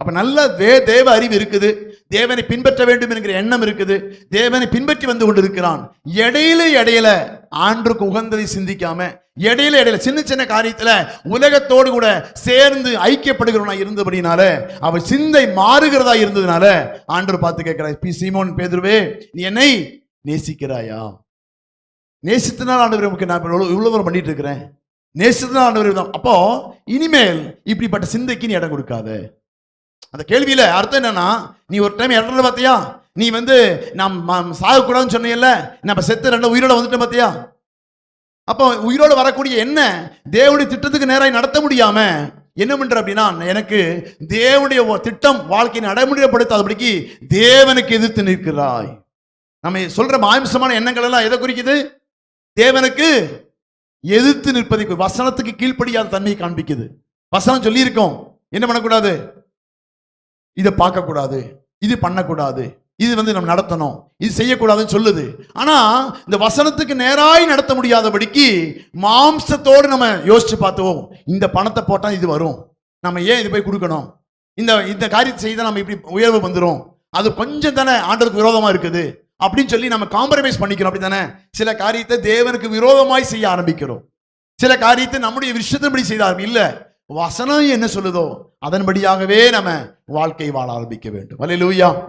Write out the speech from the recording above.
அப்ப நல்ல வே தேவ அறிவு இருக்குது. தேவனை பின்பற்ற வேண்டும் என்கிற எண்ணம் இருக்குது. தேவனை பின்பற்றி வந்து கொண்டிருக்கிறான். இடையில இடையில ஆண்டுக்கு உகந்ததை சிந்திக்காம இடையில இடையில சின்ன சின்ன காரியத்துல உலகத்தோடு கூட சேர்ந்து ஐக்கியப்படுகிறவனா இருந்தபடினால அவர் சிந்தை மாறுகிறதா இருந்ததுனால ஆண்டவர் பார்த்து கேட்கிறார் பி சீமோன் பேதுருவே நீ என்னை நேசிக்கிறாயா? நேசித்தனால் ஆண்டவர் நமக்கு நான் இவ்வளவு இவ்வளவு தூரம் பண்ணிட்டு இருக்கிறேன். நேசித்தனால் ஆண்டவர் தான். அப்போ இனிமேல் இப்படிப்பட்ட சிந்தைக்கு நீ இடம் கொடுக்காத. அந்த கேள்வியில அர்த்தம் என்னன்னா நீ ஒரு டைம் இறந்து பார்த்தியா? நீ வந்து நாம் சாகக்கூடாதுன்னு சொன்னீங்கல்ல நம்ம செத்து ரெண்டு உயிரோட வந்துட்டோம் பார்த்தியா? அப்போ உயிரோட வரக்கூடிய என்ன? தேவனுடைய திட்டத்துக்கு நேராக நடத்த முடியாம என்ன பண்ற அப்படின்னா எனக்கு தேவனுடைய திட்டம் வாழ்க்கையை நடைமுறைப்படுத்தாதபடிக்கு தேவனுக்கு எதிர்த்து நிற்கிறாய். நம்ம சொல்ற மாம்சமான எண்ணங்கள் எல்லாம் எதை குறிக்குது? தேவனுக்கு எதிர்த்து நிற்பதை வசனத்துக்கு கீழ்ப்படியாத தன்மையை காண்பிக்குது. வசனம் சொல்லியிருக்கோம். என்ன பண்ணக்கூடாது? இதை பார்க்கக்கூடாது இது பண்ணக்கூடாது இது வந்து நம்ம நடத்தணும் இது செய்யக்கூடாதுன்னு சொல்லுது. ஆனா இந்த வசனத்துக்கு நேராய் நடத்த முடியாதபடிக்கு மாம்சத்தோடு நம்ம யோசிச்சு பார்த்தோம் இந்த பணத்தை போட்டால் இது வரும். நம்ம ஏன் இது போய் கொடுக்கணும்? இந்த இந்த காரியத்தை செய்தால் நம்ம இப்படி உயர்வு வந்துடும் அது கொஞ்சம் தானே ஆண்டருக்கு விரோதமா இருக்குது. அப்படின்னு சொல்லி நம்ம காம்ப்ரமைஸ் பண்ணிக்கிறோம் அப்படி தானே சில காரியத்தை தேவனுக்கு விரோதமாய் செய்ய ஆரம்பிக்கிறோம். சில காரியத்தை நம்முடைய விஷயத்தின்படி செய்த ஆரம்பி இல்லை. வசனம் என்ன சொல்லுதோ அதன்படியாகவே நம்ம வாழ்க்கை வாழ ஆரம்பிக்க வேண்டும். அல்லேலூயா